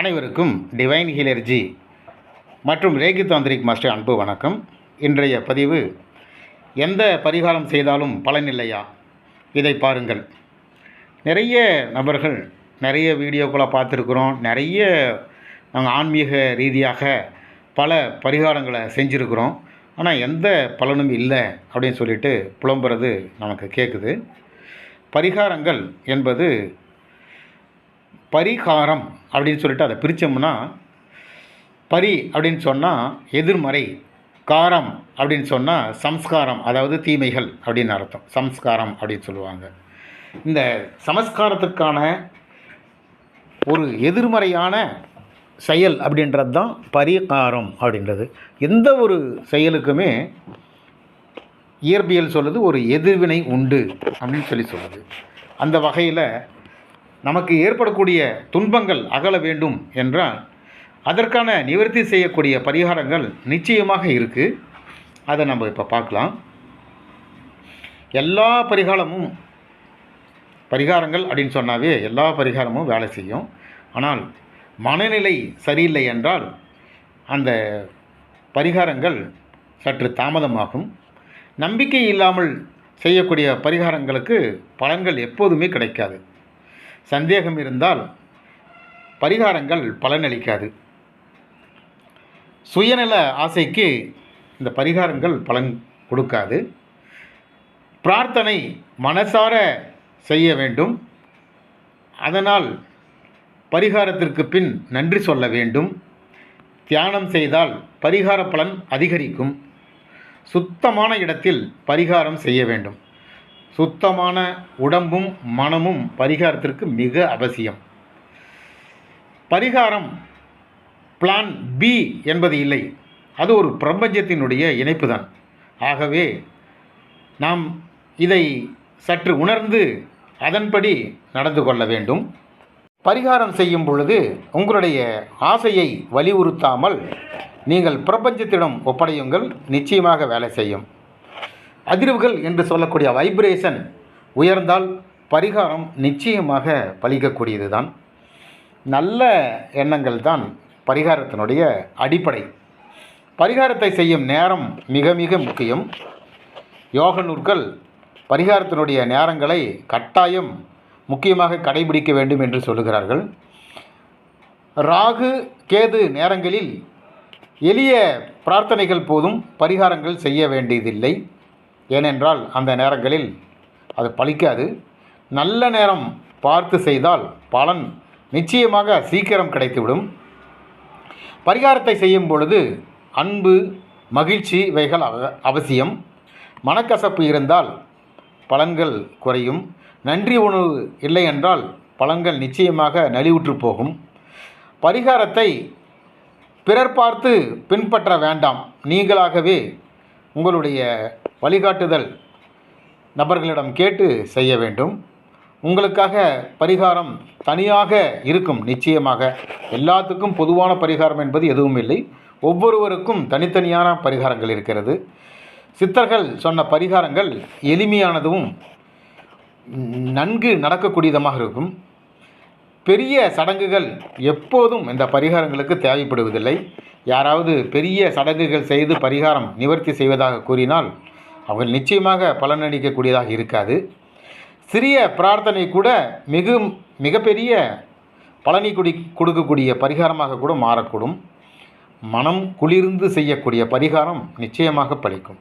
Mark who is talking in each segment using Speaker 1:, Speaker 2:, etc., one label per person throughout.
Speaker 1: அனைவருக்கும் டிவைன் ஹீலர்ஜி மற்றும் Reiki tantric master அன்பு வணக்கம். இன்றைய பதிவு எந்த பரிகாரம் செய்தாலும் பலனில்லையா இதை பாருங்கள். நிறைய நபர்கள் நிறைய வீடியோக்களை பார்த்துருக்குறோம். நிறைய நாங்கள் ஆன்மீக ரீதியாக பல பரிகாரங்களை செஞ்சுருக்குறோம். ஆனால் எந்த பலனும் இல்லை அப்படின்னு சொல்லிட்டு புலம்புறது நமக்கு கேட்குது பரிகாரங்கள் என்பது பரிகாரம் அப்படின்னு சொல்லிட்டு அதை பிரித்தோம்னா பரி அப்படின்னு சொன்னால் எதிர்மறை காரம் அப்படின்னு சொன்னால் சம்ஸ்காரம் அதாவது தீமைகள் அப்படின்னு அர்த்தம். சம்ஸ்காரம் அப்படின்னு சொல்லுவாங்க. இந்த சமஸ்காரத்துக்கான ஒரு எதிர்மறையான செயல் அப்படின்றது தான் பரிகாரம் அப்படின்றது. எந்த ஒரு செயலுக்குமே இயற்பியல் சொல்லுது ஒரு எதிர்வினை உண்டு அப்படின்னு சொல்லி சொல்லுது. அந்த வகையில் நமக்கு ஏற்படக்கூடிய துன்பங்கள் அகல வேண்டும் என்றால் அதற்கான நிவர்த்தி செய்யக்கூடிய பரிகாரங்கள் நிச்சயமாக இருக்குது அதை நம்ம இப்போ பார்க்கலாம். எல்லா பரிகாரமும் பரிகாரங்கள் அப்படின்னு சொன்னாவே எல்லா பரிகாரமும் வேலை செய்யும். ஆனால் மனநிலை சரியில்லை என்றால் அந்த பரிகாரங்கள் சற்று தாமதமாகும். நம்பிக்கை இல்லாமல் செய்யக்கூடிய பரிகாரங்களுக்கு பலன்கள் எப்போதுமே கிடைக்காது. சந்தேகம் இருந்தால் பரிகாரங்கள் பலனளிக்காது. சுயநல ஆசைக்கு இந்த பரிகாரங்கள் பலன் கொடுக்காது. பிரார்த்தனை மனசார செய்ய வேண்டும். அதனால் பரிகாரத்திற்கு பின் நன்றி சொல்ல வேண்டும். தியானம் செய்தால் பரிகார பலன் அதிகரிக்கும். சுத்தமான இடத்தில் பரிகாரம் செய்ய வேண்டும். சுத்தமான உடம்பும் மனமும் பரிகாரத்திற்கு மிக அவசியம். பரிகாரம் பிளான் பி என்பது இல்லை. அது ஒரு பிரபஞ்சத்தினுடைய இணைப்பு தான் ஆகவே நாம் இதை சற்று உணர்ந்து அதன்படி நடந்து கொள்ள வேண்டும். பரிகாரம் செய்யும் பொழுது உங்களுடைய ஆசையை வலியுறுத்தாமல் நீங்கள் பிரபஞ்சத்திடம் ஒப்படையுங்கள். நிச்சயமாக வேலை செய்யும். அதிர்வுகள் என்று சொல்லக்கூடிய வைப்ரேஷன் உயர்ந்தால் பரிகாரம் நிச்சயமாக பலிக்கக்கூடியது தான் நல்ல எண்ணங்கள் தான் பரிகாரத்தினுடைய அடிப்படை. பரிகாரத்தை செய்யும் நேரம் மிக மிக முக்கியம். யோக நூல்கள் பரிகாரத்தினுடைய நேரங்களை கட்டாயம் முக்கியமாக கடைபிடிக்க வேண்டும் என்று சொல்லுகிறார்கள். ராகு கேது நேரங்களில் எளிய பிரார்த்தனைகள் போதும் பரிகாரங்கள் செய்ய வேண்டியதில்லை. ஏனென்றால் அந்த நேரங்களில் அது பழிக்காது. நல்ல நேரம் பார்த்து செய்தால் பலன் நிச்சயமாக சீக்கிரம் கிடைத்துவிடும். பரிகாரத்தை செய்யும் பொழுது அன்பு மகிழ்ச்சி இவைகள் அவ- அவசியம். மனக்கசப்பு இருந்தால் பலன்கள் குறையும். நன்றி உணவு இல்லை என்றால் பலன்கள் நிச்சயமாக நலிவுற்று போகும். பரிகாரத்தை பிறர் பார்த்து பின்பற்ற வேண்டாம். நீங்களாகவே உங்களுடைய வழிகாட்டுதல் நபர்களிடம் கேட்டு செய்ய வேண்டும். உங்களுக்காக பரிகாரம் தனியாக இருக்கும். நிச்சயமாக எல்லாத்துக்கும் பொதுவான பரிகாரம் என்பது எதுவும் இல்லை. ஒவ்வொருவருக்கும் தனித்தனியான பரிகாரங்கள் இருக்கிறது. சித்தர்கள் சொன்ன பரிகாரங்கள் எளிமையானதும் நன்கு நடக்கக்கூடியதமாக இருக்கும். பெரிய சடங்குகள் எப்போதும் இந்த பரிகாரங்களுக்கு தேவைப்படுவதில்லை. யாராவது பெரிய சடங்குகள் செய்து பரிகாரம் நிவர்த்தி செய்வதாக கூறினால் அவர்கள் நிச்சயமாக பலனளிக்கக்கூடியதாக இருக்காது. சிறிய பிரார்த்தனை கூட மிகு மிகப்பெரிய பழனி குடி கொடுக்கக்கூடிய பரிகாரமாக கூட மாறக்கூடும். மனம் குளிர்ந்து செய்யக்கூடிய பரிகாரம் நிச்சயமாக பலிக்கும்.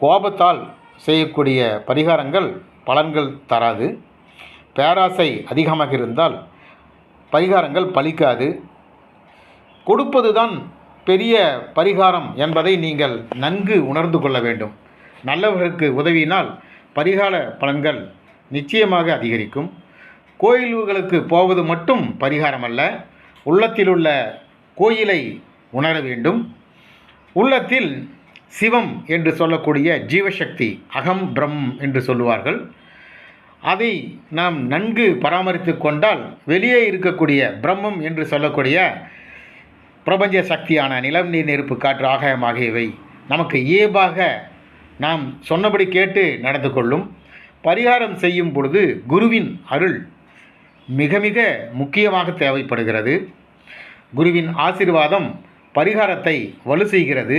Speaker 1: கோபத்தால் செய்யக்கூடிய பரிகாரங்கள் பலன்கள் தராது. பேராசை அதிகமாக இருந்தால் பரிகாரங்கள் பலிக்காது. கொடுப்பதுதான் பெரிய பரிகாரம் என்பதை நீங்கள் நன்கு உணர்ந்து கொள்ள வேண்டும். நல்லவர்களுக்கு உதவினால் பரிகார பலன்கள் நிச்சயமாக அதிகரிக்கும். கோயில்களுக்கு போவது மட்டும் பரிகாரம் அல்ல உள்ளத்தில் உள்ள கோயிலை உணர வேண்டும். உள்ளத்தில் சிவம் என்று சொல்லக்கூடிய ஜீவசக்தி அகம் பிரம் என்று சொல்லுவார்கள். அதை நாம் நன்கு பராமரித்து கொண்டால் வெளியே இருக்கக்கூடிய பிரம்மம் என்று சொல்லக்கூடிய பிரபஞ்ச சக்தியான நிலம் நீர் நெருப்பு காற்று ஆகாயம் ஆகியவை நமக்கு இயல்பாக நாம் சொன்னபடி கேட்டு நடந்து கொள்ளும் பரிகாரம் செய்யும் பொழுது குருவின் அருள் மிக மிக முக்கியமாக தேவைப்படுகிறது. குருவின் ஆசீர்வாதம் பரிகாரத்தை வலு செய்கிறது.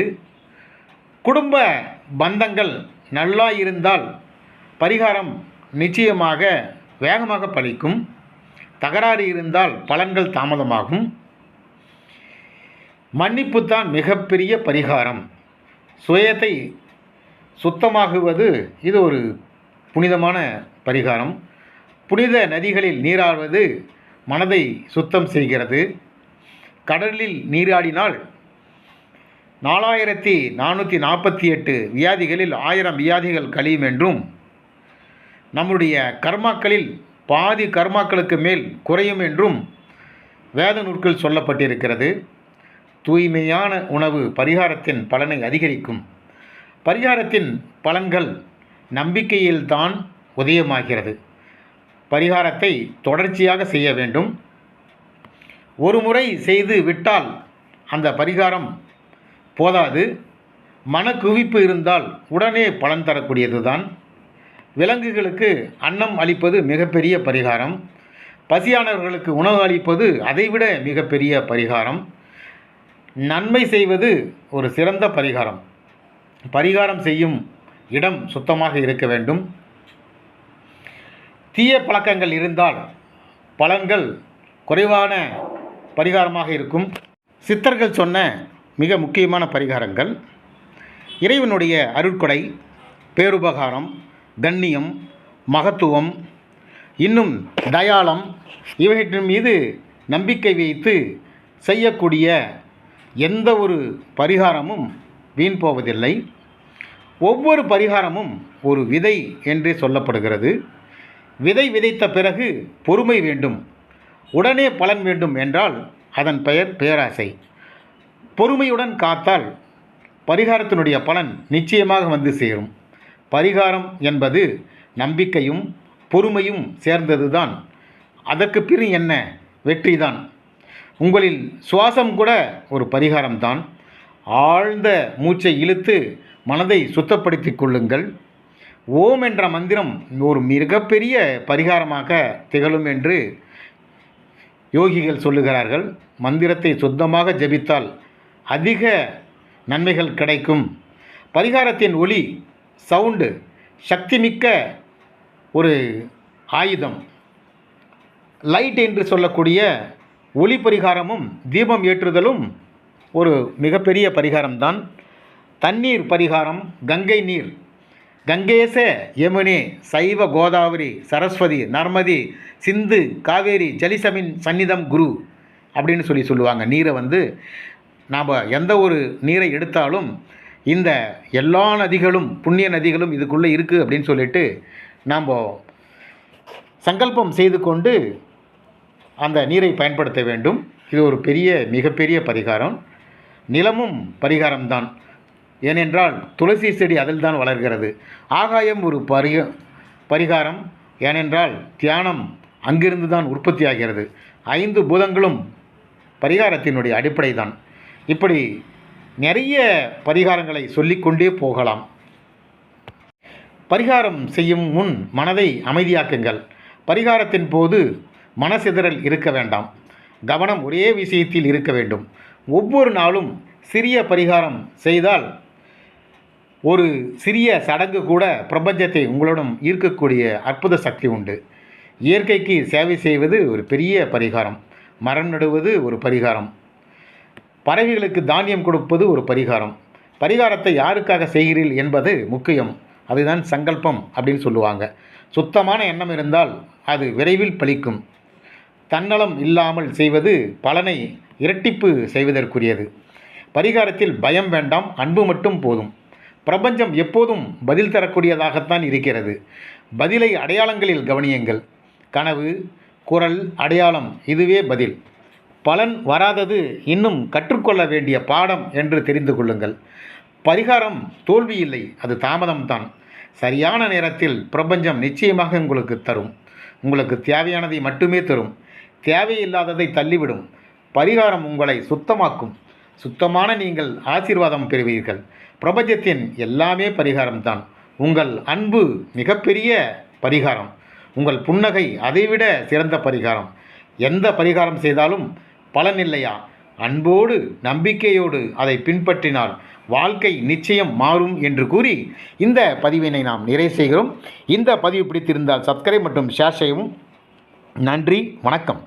Speaker 1: குடும்ப பந்தங்கள் நல்லா இருந்தால் பரிகாரம் நிச்சயமாக வேகமாக பலிக்கும். தகராறு இருந்தால் பலன்கள் தாமதமாகும். மன்னிப்பு தான் மிகப்பெரிய பரிகாரம். சுயத்தை சுத்தமாகுவது இது ஒரு புனிதமான பரிகாரம். புனித நதிகளில் நீராடுவது மனதை சுத்தம் செய்கிறது. கடலில் நீராடினால் நாலாயிரத்தி நானூற்றி நாற்பத்தி எட்டு வியாதிகளில் ஆயிரம் வியாதிகள் கழியும் என்றும் நம்முடைய கர்மாக்களில் பாதி கர்மாக்களுக்கு மேல் குறையும் என்றும் வேத நூற்கள் சொல்லப்பட்டிருக்கிறது. தூய்மையான உணவு பரிகாரத்தின் பலனை அதிகரிக்கும். பரிகாரத்தின் பலன்கள் நம்பிக்கையில்தான் உதயமாகிறது. பரிகாரத்தை தொடர்ச்சியாக செய்ய வேண்டும். ஒரு முறை செய்து விட்டால் அந்த பரிகாரம் போதாது. மனக்குவிப்பு இருந்தால் உடனே பலன் தரக்கூடியது தான் விலங்குகளுக்கு அன்னம் அளிப்பது மிகப்பெரிய பரிகாரம். பசியானவர்களுக்கு உணவு அளிப்பது அதைவிட மிகப்பெரிய பரிகாரம். நன்மை செய்வது ஒரு சிறந்த பரிகாரம். பரிகாரம் செய்யும் இடம் சுத்தமாக இருக்க வேண்டும். தீய பழக்கங்கள் இருந்தால் பலன்கள் குறைவான பரிகாரமாக இருக்கும். சித்தர்கள் சொன்ன மிக முக்கியமான பரிகாரங்கள். இறைவனுடைய அருட்கொடை பேருபகாரம் கண்ணியம் மகத்துவம் இன்னும் தயாளம் இவற்றின் மீது நம்பிக்கை வைத்து செய்யக்கூடிய எந்த ஒரு பரிகாரமும் வீண் போவதில்லை. ஒவ்வொரு பரிகாரமும் ஒரு விதை என்றே சொல்லப்படுகிறது. விதை விதைத்த பிறகு பொறுமை வேண்டும். உடனே பலன் வேண்டும் என்றால் அதன் பெயர் பேராசை. பொறுமையுடன் காத்தால் பரிகாரத்தினுடைய பலன் நிச்சயமாக வந்து சேரும். பரிகாரம் என்பது நம்பிக்கையும் பொறுமையும் சேர்ந்ததுதான். அதற்கு பின் என்ன? வெற்றிதான். உங்களில் சுவாசம் கூட ஒரு பரிகாரம்தான். ஆழ்ந்த மூச்சை இழுத்து மனதை சுத்தப்படுத்தி கொள்ளுங்கள். ஓம் என்ற மந்திரம் ஒரு மிகப்பெரிய பரிகாரமாக திகழும் என்று யோகிகள் சொல்லுகிறார்கள். மந்திரத்தை சுத்தமாக ஜபித்தால் அதிக நன்மைகள் கிடைக்கும். பரிகாரத்தின் ஒளி சவுண்டு சக்திமிக்க ஒரு ஆயுதம். லைட் என்று சொல்லக்கூடிய ஒளி பரிகாரமும் தீபம் ஏற்றுதலும் ஒரு மிகப்பெரிய பரிகாரம்தான். தண்ணீர் பரிகாரம் கங்கை நீர். கங்கேச யமுனே சைவ கோதாவரி சரஸ்வதி நர்மதி சிந்து காவேரி ஜலிசமின் சந்நிதம் குரு அப்படின்னு சொல்லி சொல்லுவாங்க. நீரை வந்து நாம் எந்த ஒரு நீரை எடுத்தாலும் இந்த எல்லா நதிகளும் புண்ணிய நதிகளும் இதுக்குள்ளே இருக்குது அப்படின்னு சொல்லிட்டு நாம் சங்கல்பம் செய்து கொண்டு அந்த நீரை பயன்படுத்த வேண்டும். இது ஒரு பெரிய மிகப்பெரிய பரிகாரம். நிலமும் பரிகாரம்தான். ஏனென்றால் துளசி செடி அதில்தான் வளர்கிறது. ஆகாயம் ஒரு பரிக பரிகாரம். ஏனென்றால் தியானம் அங்கிருந்து தான் உற்பத்தி ஆகிறது ஐந்து பூதங்களும் பரிகாரத்தினுடைய அடிப்படை தான் இப்படி நிறைய பரிகாரங்களை சொல்லிக்கொண்டே போகலாம். பரிகாரம் செய்யும் முன் மனதை அமைதியாக்குங்கள். பரிகாரத்தின் போது மனசிதறல் இருக்க வேண்டாம். கவனம் ஒரே விஷயத்தில் இருக்க வேண்டும். ஒவ்வொரு நாளும் சிறிய பரிகாரம் செய்தால் ஒரு சிறிய சடங்கு கூட பிரபஞ்சத்தை உங்களுடன் ஈர்க்கக்கூடிய அற்புத சக்தி உண்டு. இயற்கைக்கு சேவை செய்வது ஒரு பெரிய பரிகாரம். மரம் நடுவது ஒரு பரிகாரம். பறவைகளுக்கு தானியம் கொடுப்பது ஒரு பரிகாரம். பரிகாரத்தை யாருக்காக செய்கிறீர்கள் என்பது முக்கியம். அதுதான் சங்கல்பம் அப்படின்னு சொல்லுவாங்க. சுத்தமான எண்ணம் இருந்தால் அது விரைவில் பலிக்கும். தன்னலம் இல்லாமல் செய்வது பலனை இரட்டிப்பு செய்வதற்குரியது. பரிகாரத்தில் பயம் வேண்டாம் அன்பு மட்டும் போதும். பிரபஞ்சம் எப்போதும் பதில் தரக்கூடியதாகத்தான் இருக்கிறது. பதிலை அடையாளங்களில் கவனியுங்கள். கனவு குரல் அடையாளம் இதுவே பதில். பலன் வராதது இன்னும் கற்றுக்கொள்ள வேண்டிய பாடம் என்று தெரிந்து கொள்ளுங்கள். பரிகாரம் தோல்வி இல்லை அது தாமதம்தான். சரியான நேரத்தில் பிரபஞ்சம் நிச்சயமாக உங்களுக்கு தரும். உங்களுக்கு தேவையானதை மட்டுமே தரும். தேவையில்லாததை தள்ளிவிடும். பரிகாரம் உங்களை சுத்தமாக்கும். சுத்தமான நீங்கள் ஆசீர்வாதம் பெறுவீர்கள். பிரபஞ்சத்தின் எல்லாமே பரிகாரம்தான். உங்கள் அன்பு மிகப்பெரிய பரிகாரம். உங்கள் புன்னகை அதைவிட சிறந்த பரிகாரம். எந்த பரிகாரம் செய்தாலும் பலன் இல்லையா? அன்போடு நம்பிக்கையோடு அதை பின்பற்றினால் வாழ்க்கை நிச்சயம் மாறும் என்று கூறி இந்த பதிவினை நாம் நிறைவு செய்கிறோம். இந்த பதிவு பிடித்திருந்தால் சப்ஸ்கிரைப் மற்றும் ஷேர் செய்யவும். நன்றி வணக்கம்.